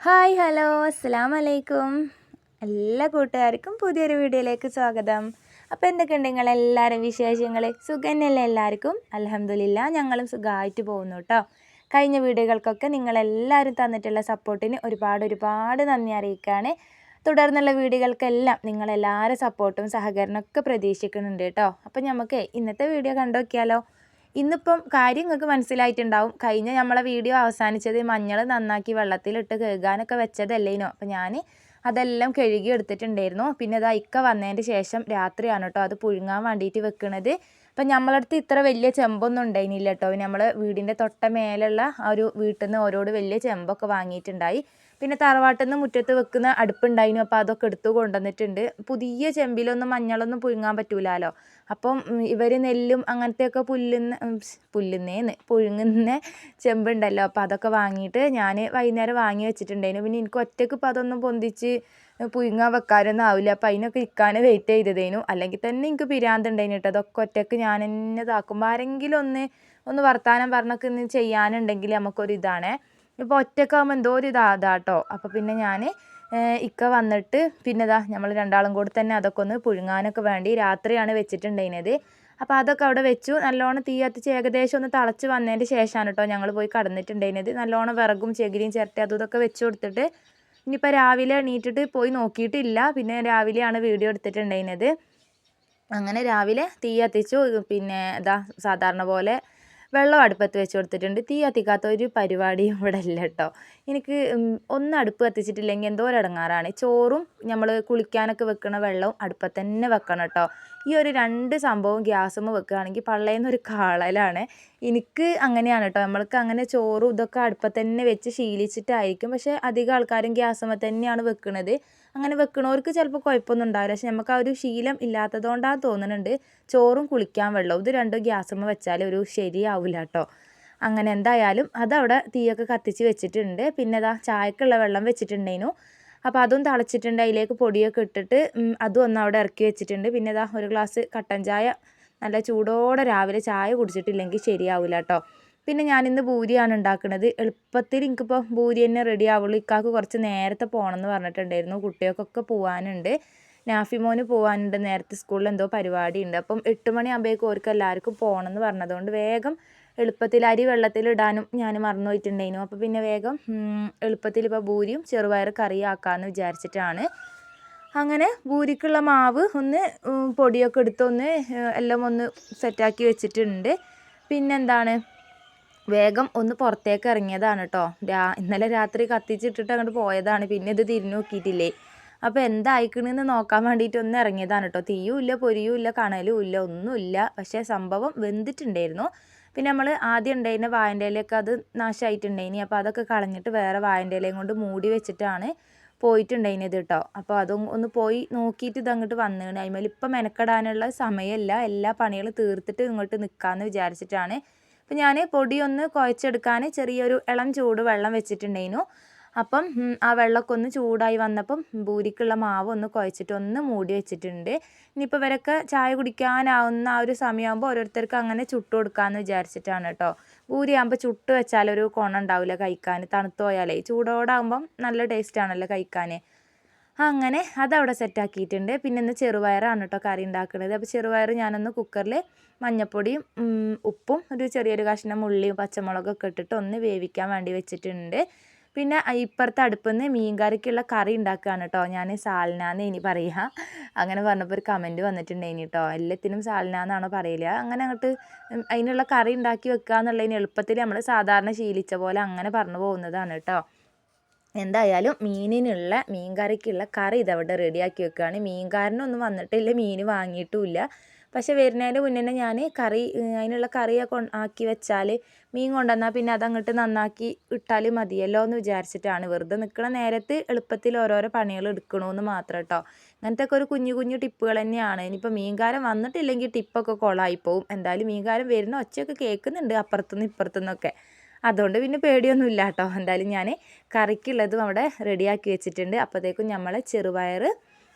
Hi hello. അസ്സാം വലൈക്കും എല്ലാ കൂട്ടുകാർക്കും പുതിയൊരു വീഡിയോയിലേക്ക് സ്വാഗതം. അപ്പോൾ എന്തൊക്കെയുണ്ട് നിങ്ങളെല്ലാവരും വിശേഷങ്ങൾ സുഖന്നല്ലേ എല്ലാവർക്കും? അലഹമില്ല ഞങ്ങളും സുഖമായിട്ട് പോകുന്നു കേട്ടോ കഴിഞ്ഞ വീഡിയോകൾക്കൊക്കെ നിങ്ങളെല്ലാവരും തന്നിട്ടുള്ള സപ്പോർട്ടിന് ഒരുപാട് ഒരുപാട് നന്ദി അറിയിക്കുകയാണ് തുടർന്നുള്ള വീഡിയോകൾക്കെല്ലാം നിങ്ങളെല്ലാവരും സപ്പോർട്ടും സഹകരണമൊക്കെ പ്രതീക്ഷിക്കുന്നുണ്ട് കേട്ടോ അപ്പോൾ നമുക്ക് ഇന്നത്തെ വീഡിയോ കണ്ടു നോക്കിയാലോ ഇന്നിപ്പം കാര്യം നിങ്ങൾക്ക് മനസ്സിലായിട്ടുണ്ടാവും. കഴിഞ്ഞ നമ്മളെ വീഡിയോ അവസാനിച്ചത് മഞ്ഞൾ നന്നാക്കി വെള്ളത്തിലിട്ട് കഴുകാനൊക്കെ വെച്ചതല്ലേനോ അപ്പം ഞാൻ അതെല്ലാം കഴുകി എടുത്തിട്ടുണ്ടായിരുന്നു. പിന്നെ അത് ഇക്ക വന്നതിന്റെ ശേഷം രാത്രിയാണ് കേട്ടോ അത് പുഴുങ്ങാൻ വേണ്ടിയിട്ട് വെക്കുന്നത് അപ്പം നമ്മളടുത്ത് ഇത്ര വലിയ ചെമ്പൊന്നും ഉണ്ടായിരുന്നില്ല കേട്ടോ. നമ്മൾ വീടിന്റെ തൊട്ട മേലുള്ള ആ ഒരു വീട്ടിൽ നിന്ന് ഓരോട് വലിയ ചെമ്പൊക്കെ വാങ്ങിയിട്ടുണ്ടായി. പിന്നെ തറവാട്ടിൽ നിന്ന് മുറ്റത്ത് വെക്കുന്ന അടുപ്പുണ്ടായിരുന്നു അപ്പോൾ അതൊക്കെ എടുത്തു കൊണ്ടുവന്നിട്ടുണ്ട്. പുതിയ ചെമ്പിലൊന്നും മഞ്ഞളൊന്നും പുഴുങ്ങാൻ പറ്റൂലാലോ? അപ്പം ഇവർ നെല്ലും അങ്ങനത്തെയൊക്കെ പുല്ലുന്ന പുല്ലുന്നേന്ന് പുഴുങ്ങുന്ന ചെമ്പുണ്ടല്ലോ. അപ്പോൾ അതൊക്കെ വാങ്ങിയിട്ട് ഞാൻ വൈകുന്നേരം വാങ്ങി വെച്ചിട്ടുണ്ടായിരുന്നു. പിന്നെ എനിക്ക് ഒറ്റയ്ക്ക് ഇപ്പോൾ അതൊന്നും പൊന്തിച്ച് പുഴുങ്ങാൻ വെക്കാനൊന്നും ആവില്ല അപ്പം അതിനൊക്കെ ഇക്കാൻ വെയിറ്റ് ചെയ്തതേനു. അല്ലെങ്കിൽ തന്നെ എനിക്ക് പിരാന്തുണ്ടായിന് കേട്ടോ. അതൊക്കെ ഒറ്റയ്ക്ക് ഞാൻ തന്നെ ഇതാക്കുമ്പോൾ ആരെങ്കിലും ഒന്ന് ഒന്ന് വർത്താനം പറഞ്ഞൊക്കെ ഇന്ന് ചെയ്യാനുണ്ടെങ്കിൽ നമുക്കൊരു ഇതാണേ ഇപ്പോൾ ഒറ്റക്കാകുമ്പോൾ എന്തോ ഒരു ഇതാ ഇതാട്ടോ. അപ്പോൾ പിന്നെ ഞാൻ ഇക്ക വന്നിട്ട് പിന്നെ ഇതാ നമ്മൾ രണ്ടാളും കൂടി തന്നെ അതൊക്കെ ഒന്ന് പുഴുങ്ങാനൊക്കെ വേണ്ടി രാത്രിയാണ് വെച്ചിട്ടുണ്ടായിരുന്നത്. അപ്പോൾ അതൊക്കെ അവിടെ വെച്ചു. നല്ലോണം തീ കത്തിച്ച് ഏകദേശം ഒന്ന് തിളച്ച് വന്നതിന്റെ ശേഷമാണ് കേട്ടോ ഞങ്ങൾ പോയി കടന്നിട്ടുണ്ടായിരുന്നത്. നല്ലോണം വിറകും ചകിരിയും ചിരട്ടി അതും ഇതൊക്കെ വെച്ച് കൊടുത്തിട്ട് ഇനിയിപ്പോൾ രാവിലെ എണീറ്റിട്ട് പോയി നോക്കിയിട്ടില്ല. പിന്നെ രാവിലെയാണ് വീഡിയോ എടുത്തിട്ടുണ്ടായിരുന്നത്. അങ്ങനെ രാവിലെ തീ കത്തിച്ചു. പിന്നെ ഇതാ സാധാരണ പോലെ വെള്ളം അടുപ്പത്ത് വെച്ച് കൊടുത്തിട്ടുണ്ട്. തീ കത്തിക്കാത്ത ഒരു പരിപാടിയും ഇവിടെ ഇല്ല കേട്ടോ. എനിക്ക് ഒന്ന് അടുപ്പ് കത്തിച്ചിട്ടില്ലെങ്കിൽ എന്തോരം ഒരു ഇടങ്ങാറാണ്. ചോറും നമ്മൾ കുളിക്കാനൊക്കെ വെക്കുന്ന വെള്ളവും അടുപ്പത്ത് തന്നെ വെക്കണം കേട്ടോ. ഈ ഒരു രണ്ട് സംഭവം ഗ്യാസുമ്മ വെക്കുകയാണെങ്കിൽ പള്ളയിൽ ഒരു കാളലാണ്. എനിക്ക് അങ്ങനെയാണ് കേട്ടോ നമ്മൾക്ക് അങ്ങനെ ചോറും ഇതൊക്കെ അടുപ്പത്ത് തന്നെ വെച്ച് ശീലിച്ചിട്ടായിരിക്കും. പക്ഷേ അധികം ആൾക്കാരും ഗ്യാസുമ്മ തന്നെയാണ് വെക്കുന്നത് അങ്ങനെ വെക്കണവർക്ക് ചിലപ്പോൾ കുഴപ്പമൊന്നും ഉണ്ടാവില്ല. പക്ഷെ നമുക്ക് ആ ഒരു ശീലം ഇല്ലാത്തതുകൊണ്ടാണ് തോന്നുന്നുണ്ട് ചോറും കുളിക്കാൻ വെള്ളവും ഇത് രണ്ടും ഗ്യാസുമ്മ വെച്ചാൽ ഒരു ശരിയാവില്ല കേട്ടോ അങ്ങനെ എന്തായാലും അതവിടെ തീയൊക്കെ കത്തിച്ച് വെച്ചിട്ടുണ്ട്. പിന്നെ അതാ ചായക്കുള്ള വെള്ളം വെച്ചിട്ടുണ്ടായിരുന്നു. അപ്പോൾ അതും തിളച്ചിട്ടുണ്ട്. അതിലേക്ക് പൊടിയൊക്കെ ഇട്ടിട്ട് അതും ഒന്ന് അവിടെ ഇറക്കി വെച്ചിട്ടുണ്ട്. പിന്നെ ഇതാ ഒരു ഗ്ലാസ് കട്ടൻ ചായ നല്ല ചൂടോടെ രാവിലെ ചായ കുടിച്ചിട്ടില്ലെങ്കിൽ ശരിയാവില്ല കേട്ടോ പിന്നെ ഞാനിന്ന് ഭൂരിയാണ് ഉണ്ടാക്കുന്നത്. എളുപ്പത്തിൽ എനിക്കിപ്പോൾ ഭൂരി തന്നെ റെഡി ആവുള്ളൂ. ഇക്കാക്ക് കുറച്ച് നേരത്തെ പോകണമെന്ന് പറഞ്ഞിട്ടുണ്ടായിരുന്നു. കുട്ടികൾക്കൊക്കെ പോകാനുണ്ട് നാഫിമോന് പോകാനുണ്ട് നേരത്തെ സ്കൂളിൽ എന്തോ പരിപാടി ഉണ്ട് അപ്പം എട്ട് മണിയാകുമ്പോഴേക്കും അവർക്ക് എല്ലാവർക്കും പോകണമെന്ന് പറഞ്ഞതുകൊണ്ട് വേഗം എളുപ്പത്തിൽ അരി വെള്ളത്തിലിടാനും ഞാൻ മറന്നു പോയിട്ടുണ്ടായിരുന്നു. അപ്പോൾ പിന്നെ വേഗം എളുപ്പത്തിൽ ഇപ്പോൾ ഭൂരിയും ചെറുപയർ കറിയാക്കാമെന്ന് വിചാരിച്ചിട്ടാണ്. അങ്ങനെ ഭൂരിക്കുള്ള മാവ് ഒന്ന് പൊടിയൊക്കെ എടുത്തൊന്ന് എല്ലാം ഒന്ന് സെറ്റാക്കി വെച്ചിട്ടുണ്ട്. പിന്നെന്താണ്? വേഗം ഒന്ന് പുറത്തേക്ക് ഇറങ്ങിയതാണ് കേട്ടോ രാ ഇന്നലെ രാത്രി കത്തിച്ചിട്ടിട്ട് അങ്ങോട്ട് പോയതാണ്. പിന്നെ ഇത് തിരിഞ്ഞു നോക്കിയിട്ടില്ലേ? അപ്പോൾ എന്തായിക്കണെന്ന് നോക്കാൻ വേണ്ടിയിട്ട് ഒന്ന് ഇറങ്ങിയതാണ് കേട്ടോ തീയും ഇല്ല പൊരിയും ഇല്ല കണലും ഇല്ല ഒന്നുമില്ല. പക്ഷേ സംഭവം വെന്തിട്ടുണ്ടായിരുന്നു. പിന്നെ നമ്മൾ ആദ്യം ഉണ്ടായിരുന്ന വായന്റെ ഇലയൊക്കെ അത് നാശമായിട്ടുണ്ടായിനി അപ്പോൾ അതൊക്കെ കളഞ്ഞിട്ട് വേറെ വായന്റെ ഇലയും കൊണ്ട് മൂടി വെച്ചിട്ടാണ് പോയിട്ടുണ്ടായിരുന്നത് കേട്ടോ അപ്പോൾ അതും ഒന്ന് പോയി നോക്കിയിട്ട് ഇതങ്ങോട്ട് അങ്ങോട്ട് അതിമേൽ ഇപ്പം മെനക്കെടാനുള്ള സമയമല്ല എല്ലാ പണികളും തീർത്തിട്ട് ഇങ്ങോട്ട് നിൽക്കാമെന്ന് വിചാരിച്ചിട്ടാണ്. അപ്പോൾ ഞാൻ പൊടിയൊന്ന് കുഴച്ചെടുക്കാൻ ചെറിയൊരു ഇളം ചൂട് വെള്ളം വെച്ചിട്ടുണ്ടായിരുന്നു. അപ്പം ആ വെള്ളമൊക്കെ ഒന്ന് ചൂടായി വന്നപ്പം ഭൂരിക്കുള്ള മാവ് ഒന്ന് കുഴച്ചിട്ട് ഒന്ന് മൂടി വെച്ചിട്ടുണ്ട്. ഇനിയിപ്പോൾ ഇവരൊക്കെ ചായ കുടിക്കാനാവുന്ന ആ ഒരു സമയമാകുമ്പോൾ ഓരോരുത്തർക്ക് അങ്ങനെ ചുട്ട് കൊടുക്കാമെന്ന് വിചാരിച്ചിട്ടാണ് കേട്ടോ. പൂരിയാകുമ്പോൾ ചുട്ട് വെച്ചാൽ ഒരു കോണം ഉണ്ടാവില്ല കഴിക്കാൻ തണുത്ത് പോയാലേ. ചൂടോടാകുമ്പം നല്ല ടേസ്റ്റാണല്ലോ കഴിക്കാൻ. അങ്ങനെ അതവിടെ സെറ്റാക്കിയിട്ടുണ്ട് പിന്നെ ഇന്ന് ചെറുപയറാണ് കേട്ടോ കറി ഉണ്ടാക്കുന്നത് അപ്പോൾ ചെറുപയർ ഞാനൊന്ന് കുക്കറിൽ മഞ്ഞപ്പൊടിയും ഉപ്പും ഒരു ചെറിയൊരു കഷ്ണം ഉള്ളിയും പച്ചമുളകൊക്കെ ഇട്ടിട്ട് ഒന്ന് വേവിക്കാൻ വേണ്ടി വെച്ചിട്ടുണ്ട്. പിന്നെ ഇപ്പുറത്തെ അടുപ്പിൽ നിന്ന് കറി ഉണ്ടാക്കുകയാണ് കേട്ടോ ഞാൻ സാൽനാന്ന് ഇനി പറയുക അങ്ങനെ പറഞ്ഞപ്പോൾ ഒരു കമന്റ് വന്നിട്ടുണ്ടായിനി കേട്ടോ എല്ലാത്തിനും സാൽനാന്നാണോ പറയില്ല അങ്ങനെ അങ്ങോട്ട് അതിനുള്ള കറി ഉണ്ടാക്കി വെക്കുക എന്നുള്ളതിന് എളുപ്പത്തിൽ നമ്മൾ സാധാരണ ശീലിച്ച പോലെ അങ്ങനെ പറഞ്ഞു പോകുന്നതാണ് കേട്ടോ എന്തായാലും മീനിനുള്ള മീൻ കറിക്കുള്ള കറി ഇതവിടെ റെഡിയാക്കി വെക്കുകയാണ് മീൻകാരനൊന്നും വന്നിട്ടില്ല മീൻ വാങ്ങിയിട്ടുമില്ല പക്ഷേ വരുന്നതിന്റെ മുന്നേ തന്നെ ഞാൻ കറി അതിനുള്ള കറിയൊക്കെ ആക്കി വെച്ചാൽ മീൻ കൊണ്ടുവന്നാൽ പിന്നെ അതങ്ങോട്ട് നന്നാക്കി ഇട്ടാൽ മതിയല്ലോ എന്ന് വിചാരിച്ചിട്ടാണ്. വെറുതെ നിൽക്കുന്ന നേരത്ത് എളുപ്പത്തിൽ ഓരോരോ പണികൾ എടുക്കണമെന്ന് മാത്രം കേട്ടോ അങ്ങനത്തെ ഒക്കെ ഒരു കുഞ്ഞു കുഞ്ഞു ടിപ്പുകൾ തന്നെയാണ്. ഇനിയിപ്പോൾ മീൻകാരം വന്നിട്ടില്ലെങ്കിൽ ടിപ്പൊക്കെ കൊളായിപ്പോവും എന്തായാലും മീൻകാരം വരുന്ന ഒച്ചയൊക്കെ കേൾക്കുന്നുണ്ട് അപ്പുറത്തുനിന്ന് ഇപ്പുറത്തുനിന്നൊക്കെ. അതുകൊണ്ട് പിന്നെ പേടിയൊന്നുമില്ല കേട്ടോ എന്തായാലും ഞാൻ കറിക്കുള്ളതും അവിടെ റെഡിയാക്കി വെച്ചിട്ടുണ്ട്. അപ്പോഴത്തേക്കും നമ്മളെ ചെറുപയർ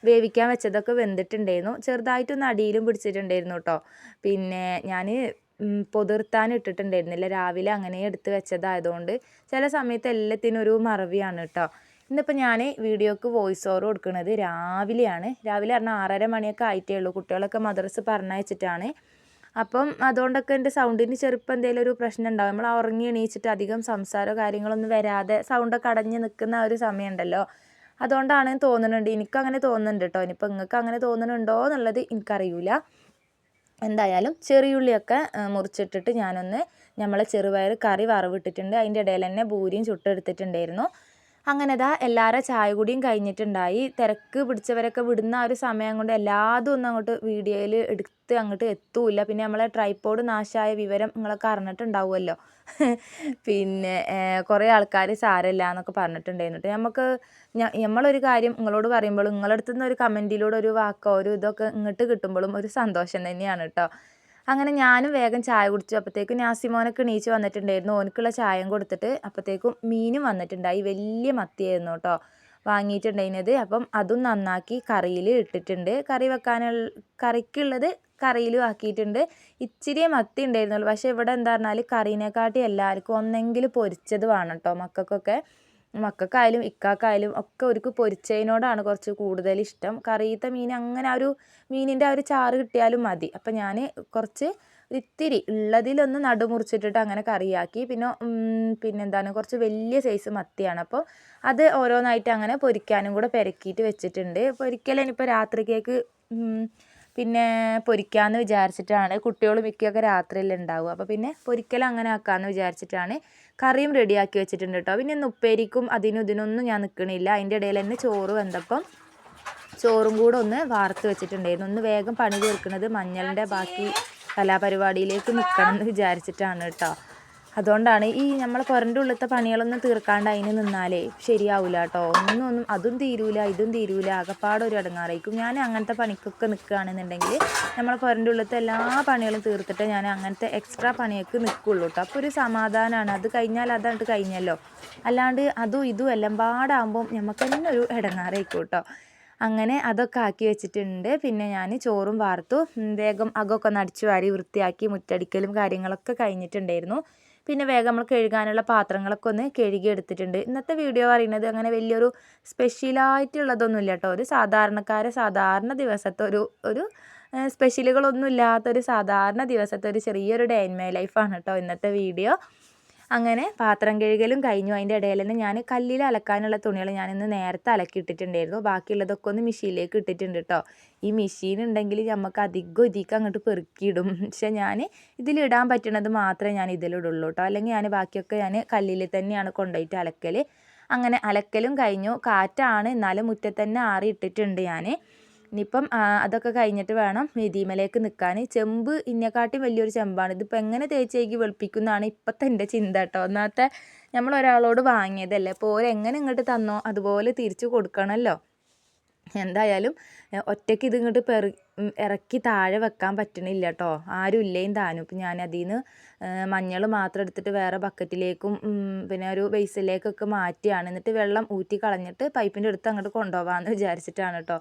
വേവിക്കാൻ വെച്ചതൊക്കെ വെന്തിട്ടുണ്ടായിരുന്നു. ചെറുതായിട്ടൊന്ന് അടിയിലും പിടിച്ചിട്ടുണ്ടായിരുന്നു കേട്ടോ പിന്നെ ഞാൻ പൊതിർത്താൻ ഇട്ടിട്ടുണ്ടായിരുന്നില്ല. രാവിലെ അങ്ങനെ എടുത്ത് വെച്ചതായതുകൊണ്ട് ചില സമയത്ത് എല്ലാത്തിനും ഒരു മറവിയാണ് കേട്ടോ ഇന്നിപ്പോൾ ഞാൻ വീഡിയോക്ക് വോയിസ് ഓവർ കൊടുക്കുന്നത് രാവിലെയാണ്. രാവിലെ പറഞ്ഞാൽ ആറര മണിയൊക്കെ ആയിട്ടേ ഉള്ളൂ. കുട്ടികളൊക്കെ മദ്രസ് പറഞ്ഞയച്ചിട്ടാണ്. അപ്പം അതുകൊണ്ടൊക്കെ എന്റെ സൗണ്ടിന് ചെറുപ്പം എന്തെങ്കിലും ഒരു പ്രശ്നം ഉണ്ടാവും. നമ്മൾ ഉറങ്ങി എണീച്ചിട്ട് അധികം സംസാരമോ കാര്യങ്ങളൊന്നും വരാതെ സൗണ്ടൊക്കെ അടഞ്ഞ് നിൽക്കുന്ന ഒരു സമയമുണ്ടല്ലോ അതുകൊണ്ടാണ് തോന്നുന്നുണ്ട്. എനിക്കങ്ങനെ തോന്നുന്നുണ്ട് കേട്ടോ ഇനിയിപ്പോൾ നിങ്ങൾക്ക് അങ്ങനെ തോന്നുന്നുണ്ടോ എന്നുള്ളത് എനിക്കറിയില്ല എന്തായാലും ചെറിയുള്ളിയൊക്കെ മുറിച്ചിട്ടിട്ട് ഞാനൊന്ന് നമ്മളെ ചെറുപയർ കറി വറവിട്ടിട്ടുണ്ട്. അതിന്റെ ഇടയിൽ തന്നെ ബൂരിയും ചുട്ടെടുത്തിട്ടുണ്ടായിരുന്നു അങ്ങനെ ദാ എല്ലാവരും ചായ കുടിയും കഴിഞ്ഞിട്ടുണ്ടായി. തിരക്ക് പിടിച്ചവരൊക്കെ വിടുന്ന ആ ഒരു സമയം കൊണ്ട് എല്ലാതും ഒന്നും അങ്ങോട്ട് വീഡിയോയിൽ എടുത്ത് അങ്ങോട്ട് എത്തൂല്ല. പിന്നെ നമ്മളെ ട്രൈപ്പോഡ് നാശമായ വിവരം നിങ്ങളൊക്കെ അറിഞ്ഞിട്ടുണ്ടാവുമല്ലോ. പിന്നെ കുറേ ആൾക്കാർ സാരമില്ല എന്നൊക്കെ പറഞ്ഞിട്ടുണ്ടായിരുന്നു. നമുക്ക് നമ്മളൊരു കാര്യം നിങ്ങളോട് പറയുമ്പോഴും നിങ്ങളെടുത്തുനിന്ന് ഒരു കമന്റിലൂടെ ഒരു വാക്കോ ഒരു ഇതൊക്കെ ഇങ്ങോട്ട് കിട്ടുമ്പോഴും ഒരു സന്തോഷം തന്നെയാണ് കേട്ടോ അങ്ങനെ ഞാനും വേഗം ചായ കുടിച്ചു. അപ്പോഴത്തേക്കും നാസിമോനൊക്കെ എണീച്ച് വന്നിട്ടുണ്ടായിരുന്നു. ഓനക്കുള്ള ചായം കൊടുത്തിട്ട് അപ്പോഴത്തേക്കും മീനും വന്നിട്ടുണ്ടായി. വലിയ മത്തിയായിരുന്നു കേട്ടോ വാങ്ങിയിട്ടുണ്ടായിരുന്നത്. അപ്പം അതും നന്നാക്കി കറിയിൽ ഇട്ടിട്ടുണ്ട്. കറി വെക്കാനുള്ള കറിക്കുള്ളത് കറിയിലും ആക്കിയിട്ടുണ്ട്. ഇച്ചിരി മത്തി ഉണ്ടായിരുന്നുള്ളൂ. പക്ഷേ ഇവിടെ എന്താ പറഞ്ഞാൽ കറീനെക്കാട്ടി എല്ലാവർക്കും ഒന്നെങ്കിൽ പൊരിച്ചത് വേണം കേട്ടോ മക്കൾക്കൊക്കെ. മക്കൾക്കായാലും ഇക്കാക്കായാലും ഒക്കെ അവർക്ക് പൊരിച്ചതിനോടാണ് കുറച്ച് കൂടുതൽ ഇഷ്ടം. കറിയിലത്തെ മീൻ അങ്ങനെ ആ ഒരു മീനിന്റെ ആ ഒരു ചാറ് കിട്ടിയാലും മതി. അപ്പം ഞാൻ കുറച്ച് ഇത്തിരി ഉള്ളതിലൊന്ന് നടുമുറിച്ചിട്ടിട്ട് അങ്ങനെ കറിയാക്കി. പിന്നെ പിന്നെന്താണ് കുറച്ച് വലിയ സൈസ് മത്തിയാണ്. അപ്പോൾ അത് ഓരോന്നായിട്ട് അങ്ങനെ പൊരിക്കാനും കൂടെ പെരക്കിയിട്ട് വെച്ചിട്ടുണ്ട്. പൊരിക്കൽ ഇനിയിപ്പോൾ രാത്രിക്കേക്ക് പിന്നെ പൊരിക്കാമെന്ന് വിചാരിച്ചിട്ടാണ്. കുട്ടികൾ മിക്കൊക്കെ രാത്രിയിൽ ഉണ്ടാവും അപ്പോൾ പിന്നെ പൊരിക്കൽ അങ്ങനെ ആക്കാമെന്ന് വിചാരിച്ചിട്ടാണ് കറിയും റെഡിയാക്കി വെച്ചിട്ടുണ്ട് കേട്ടോ പിന്നെ ഉപ്പേരിക്കും അതിനും ഇതിനൊന്നും ഞാൻ നിൽക്കണില്ല അതിന്റെ ഇടയിൽ തന്നെ ചോറ് വെന്തപ്പം ചോറും കൂടെ ഒന്ന് വാർത്ത് വെച്ചിട്ടുണ്ടായിരുന്നു. ഒന്ന് വേഗം പണി തീർക്കുന്നത് മഞ്ഞളിന്റെ ബാക്കി കലാപരിപാടിയിലേക്ക് നിൽക്കണം എന്ന് വിചാരിച്ചിട്ടാണ് കേട്ടോ അതുകൊണ്ടാണ് ഈ നമ്മൾ പുരന്റെ ഉള്ളിലത്തെ പണികളൊന്നും തീർക്കാണ്ട് അതിന് നിന്നാലേ ശരിയാവില്ല കേട്ടോ ഒന്നും ഒന്നും അതും തീരൂല ഇതും തീരൂല ആകപ്പാടെ ഒരു ഇടങ്ങാറായിരിക്കും ഞാൻ അങ്ങനത്തെ പണിക്കൊക്കെ നിൽക്കുകയാണെന്നുണ്ടെങ്കിൽ നമ്മൾ പുരന്റെ ഉള്ളിലത്തെ എല്ലാ പണികളും തീർത്തിട്ട് ഞാൻ അങ്ങനത്തെ എക്സ്ട്രാ പണിയൊക്കെ നിൽക്കുള്ളൂ കേട്ടോ അപ്പോൾ ഒരു സമാധാനമാണ് അത് കഴിഞ്ഞാൽ അതായിട്ട് കഴിഞ്ഞല്ലോ. അല്ലാണ്ട് അതും ഇതും എല്ലാം പാടാകുമ്പം നമുക്ക് തന്നെ ഒരു ഇടങ്ങാറായിരിക്കും കേട്ടോ അങ്ങനെ അതൊക്കെ ആക്കി വെച്ചിട്ടുണ്ട്. പിന്നെ ഞാൻ ചോറും വാർത്തു. വേഗം അകമൊക്കെ നടിച്ചു വാരി വൃത്തിയാക്കി മുറ്റടിക്കലും കാര്യങ്ങളൊക്കെ കഴിഞ്ഞിട്ടുണ്ടായിരുന്നു. പിന്നെ വേഗം നമ്മൾ കഴുകാനുള്ള പാത്രങ്ങളൊക്കെ ഒന്ന് കഴുകി എടുത്തിട്ടുണ്ട് ഇന്നത്തെ വീഡിയോ പറയുന്നത് അങ്ങനെ വലിയൊരു സ്പെഷ്യലായിട്ടുള്ളതൊന്നും ഇല്ല കേട്ടോ ഒരു സാധാരണക്കാരെ സാധാരണ ദിവസത്തെ ഒരു ഒരു സ്പെഷ്യലുകളൊന്നും ഇല്ലാത്തൊരു സാധാരണ ദിവസത്തെ ഒരു ചെറിയൊരു ഡേ ഇൻ മൈ ലൈഫാണ് കേട്ടോ ഇന്നത്തെ വീഡിയോ. അങ്ങനെ പാത്രം കഴുകലും കഴിഞ്ഞു. അതിന്റെ ഇടയിൽ തന്നെ ഞാൻ കല്ലിൽ അലക്കാനുള്ള തുണികൾ ഞാനിന്ന് നേരത്തെ അലക്കി ഇട്ടിട്ടുണ്ടായിരുന്നു ബാക്കിയുള്ളതൊക്കെ ഒന്ന് മെഷീനിലേക്ക് ഇട്ടിട്ടുണ്ട് കേട്ടോ ഈ മെഷീൻ ഉണ്ടെങ്കിൽ നമുക്ക് അധികം ഇതിക്ക് അങ്ങോട്ട് പെറുക്കിയിടും. പക്ഷെ ഞാൻ ഇതിലിടാൻ പറ്റണത് മാത്രമേ ഞാൻ ഇതിലിടുള്ളൂ കേട്ടോ അല്ലെങ്കിൽ ഞാൻ ബാക്കിയൊക്കെ ഞാൻ കല്ലിൽ തന്നെയാണ് കൊണ്ടുപോയിട്ട് അലക്കൽ അങ്ങനെ അലക്കലും കഴിഞ്ഞു. കാറ്റാണ്. എന്നാലും മുറ്റത്ത് തന്നെ ആറി ഇട്ടിട്ടുണ്ട് ഞാൻ ഇനിയിപ്പം അതൊക്കെ കഴിഞ്ഞിട്ട് വേണം മെതിമലേക്ക് നിൽക്കാൻ. ചെമ്പ് ഇന്നെക്കാട്ടി വലിയൊരു ചെമ്പാണ്. ഇതിപ്പോൾ എങ്ങനെ തേച്ചേക്ക് വെളുപ്പിക്കുന്നതാണ് ഇപ്പോഴത്തെ എന്റെ ചിന്ത കേട്ടോ ഒന്നാമത്തെ നമ്മൾ ഒരാളോട് വാങ്ങിയതല്ലേ? അപ്പോൾ ഓരെങ്ങനെ ഇങ്ങോട്ട് തന്നോ? അതുപോലെ തിരിച്ചു കൊടുക്കണമല്ലോ എന്തായാലും ഒറ്റയ്ക്ക് ഇത് ഇങ്ങോട്ട് പെറു ഇറക്കി താഴെ വെക്കാൻ പറ്റണില്ല കേട്ടോ ആരും ഇല്ലേയും താനും. ഇപ്പം ഞാൻ അതിൽ നിന്ന് മഞ്ഞൾ മാത്രം എടുത്തിട്ട് വേറെ ബക്കറ്റിലേക്കും പിന്നെ ഒരു ബേസിലേക്കൊക്കെ മാറ്റിയാണ്. എന്നിട്ട് വെള്ളം ഊറ്റി കളഞ്ഞിട്ട് പൈപ്പിന്റെ അടുത്ത് അങ്ങോട്ട് കൊണ്ടുപോകാമെന്ന് വിചാരിച്ചിട്ടാണ് കേട്ടോ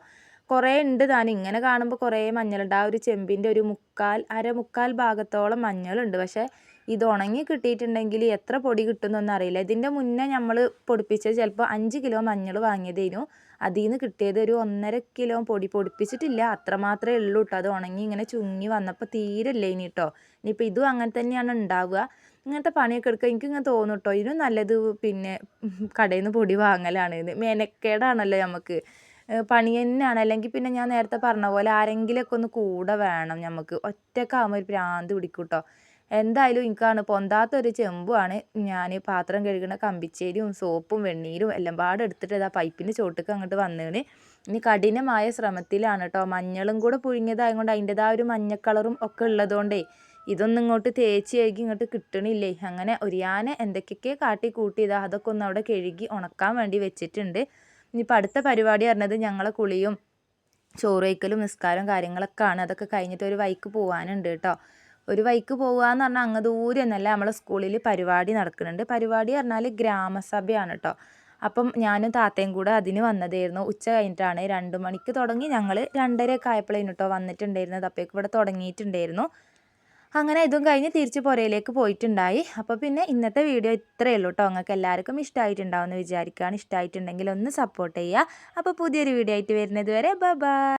കുറേ ഉണ്ട് താൻ. ഇങ്ങനെ കാണുമ്പോൾ കുറേ മഞ്ഞളുണ്ട്. ആ ഒരു ചെമ്പിന്റെ ഒരു മുക്കാൽ അര മുക്കാൽ ഭാഗത്തോളം മഞ്ഞളുണ്ട്. പക്ഷേ ഇത് ഉണങ്ങി കിട്ടിയിട്ടുണ്ടെങ്കിൽ എത്ര പൊടി കിട്ടുമെന്നൊന്നും അറിയില്ല. ഇതിന്റെ മുന്നേ നമ്മൾ പൊടിപ്പിച്ചത് ചിലപ്പോൾ അഞ്ച് കിലോ മഞ്ഞൾ വാങ്ങിയതേനു. അതിൽ നിന്ന് കിട്ടിയത് ഒരു ഒന്നര കിലോ പൊടി പൊടിപ്പിച്ചിട്ടില്ല. അത്രമാത്രമേ ഉള്ളൂ കേട്ടോ അത് ഉണങ്ങി ഇങ്ങനെ ചുങ്ങി വന്നപ്പോൾ തീരെ ഇല്ല ഇനി കേട്ടോ ഇനിയിപ്പോൾ ഇതും അങ്ങനെ തന്നെയാണ് ഉണ്ടാവുക. ഇങ്ങനത്തെ പണിയൊക്കെ എടുക്കുക എനിക്ക് ഇങ്ങനെ തോന്നും കേട്ടോ ഇതിനും നല്ലത് പിന്നെ കടയിൽ നിന്ന് പൊടി വാങ്ങലാണ് ഇത്. മെനക്കേടാണല്ലോ നമുക്ക് പണി തന്നെയാണ്. അല്ലെങ്കിൽ പിന്നെ ഞാൻ നേരത്തെ പറഞ്ഞ പോലെ ആരെങ്കിലുമൊക്കെ ഒന്ന് കൂടെ വേണം നമുക്ക് ഒറ്റക്കാകുമ്പോൾ ഒരു പ്രാന്ത് പിടിക്കും കേട്ടോ എന്തായാലും എനിക്കാണ് പൊന്താത്ത ഒരു ചെമ്പുമാണ് ഞാൻ പാത്രം കഴുകുന്ന കമ്പിച്ചേരിയും സോപ്പും വെണ്ണീരും എല്ലാം പാടെ എടുത്തിട്ട് ഇതാ പൈപ്പിന്റെ ചോട്ടിക്ക് അങ്ങോട്ട് വന്നേണ്. ഇനി കഠിനമായ ശ്രമത്തിലാണ് കേട്ടോ മഞ്ഞളും കൂടെ പുഴുങ്ങിയതായതുകൊണ്ട് അതിന്റെതായ ഒരു മഞ്ഞ കളറും ഒക്കെ ഉള്ളതുകൊണ്ടേ ഇതൊന്നും ഇങ്ങോട്ട് തേച്ച് കഴുകി ഇങ്ങോട്ട് കിട്ടണില്ലേ? അങ്ങനെ ഒരിയാനെ എന്തൊക്കെയൊക്കെ കാട്ടി കൂട്ടി ഇതാ അതൊക്കെ ഒന്ന് അവിടെ കഴുകി ഉണക്കാൻ വേണ്ടി വെച്ചിട്ടുണ്ട്. ഇനിയിപ്പോൾ അടുത്ത പരിപാടി പറഞ്ഞത് ഞങ്ങളെ കുളിയും ചോറ് വയ്ക്കലും നിസ്കാരവും കാര്യങ്ങളൊക്കെ ആണ് അതൊക്കെ കഴിഞ്ഞിട്ട് ഒരു വൈക്ക് പോകാനുണ്ട് കേട്ടോ ഒരു വൈക്ക് പോകുക എന്ന് പറഞ്ഞാൽ അങ്ങ് ദൂരെ എന്നല്ല നമ്മളെ സ്കൂളിൽ പരിപാടി നടക്കുന്നുണ്ട് പരിപാടി പറഞ്ഞാൽ ഗ്രാമസഭയാണ് കേട്ടോ അപ്പം ഞാനും താത്തയും കൂടെ അതിന് വന്നതായിരുന്നു. ഉച്ച കഴിഞ്ഞിട്ടാണ് രണ്ട് മണിക്ക് തുടങ്ങി. ഞങ്ങൾ രണ്ടരയൊക്കെ ആയപ്പോഴേനും കേട്ടോ വന്നിട്ടുണ്ടായിരുന്നത്. അപ്പോഴേക്കും ഇവിടെ തുടങ്ങിയിട്ടുണ്ടായിരുന്നു. അങ്ങനെ ഇതും കഴിഞ്ഞ് തിരിച്ച് പുരയിലേക്ക് പോയിട്ടുണ്ടായി. അപ്പോൾ പിന്നെ ഇന്നത്തെ വീഡിയോ ഇത്രയേ ഉള്ളൂ കേട്ടോ നിങ്ങൾക്ക് എല്ലാവർക്കും ഇഷ്ടമായിട്ടുണ്ടാവുമെന്ന് വിചാരിക്കുകയാണ് ഇഷ്ടമായിട്ടുണ്ടെങ്കിൽ ഒന്ന് സപ്പോർട്ട് ചെയ്യുക. അപ്പോൾ പുതിയൊരു വീഡിയോ ആയിട്ട് വരുന്നത് വരെ ബൈ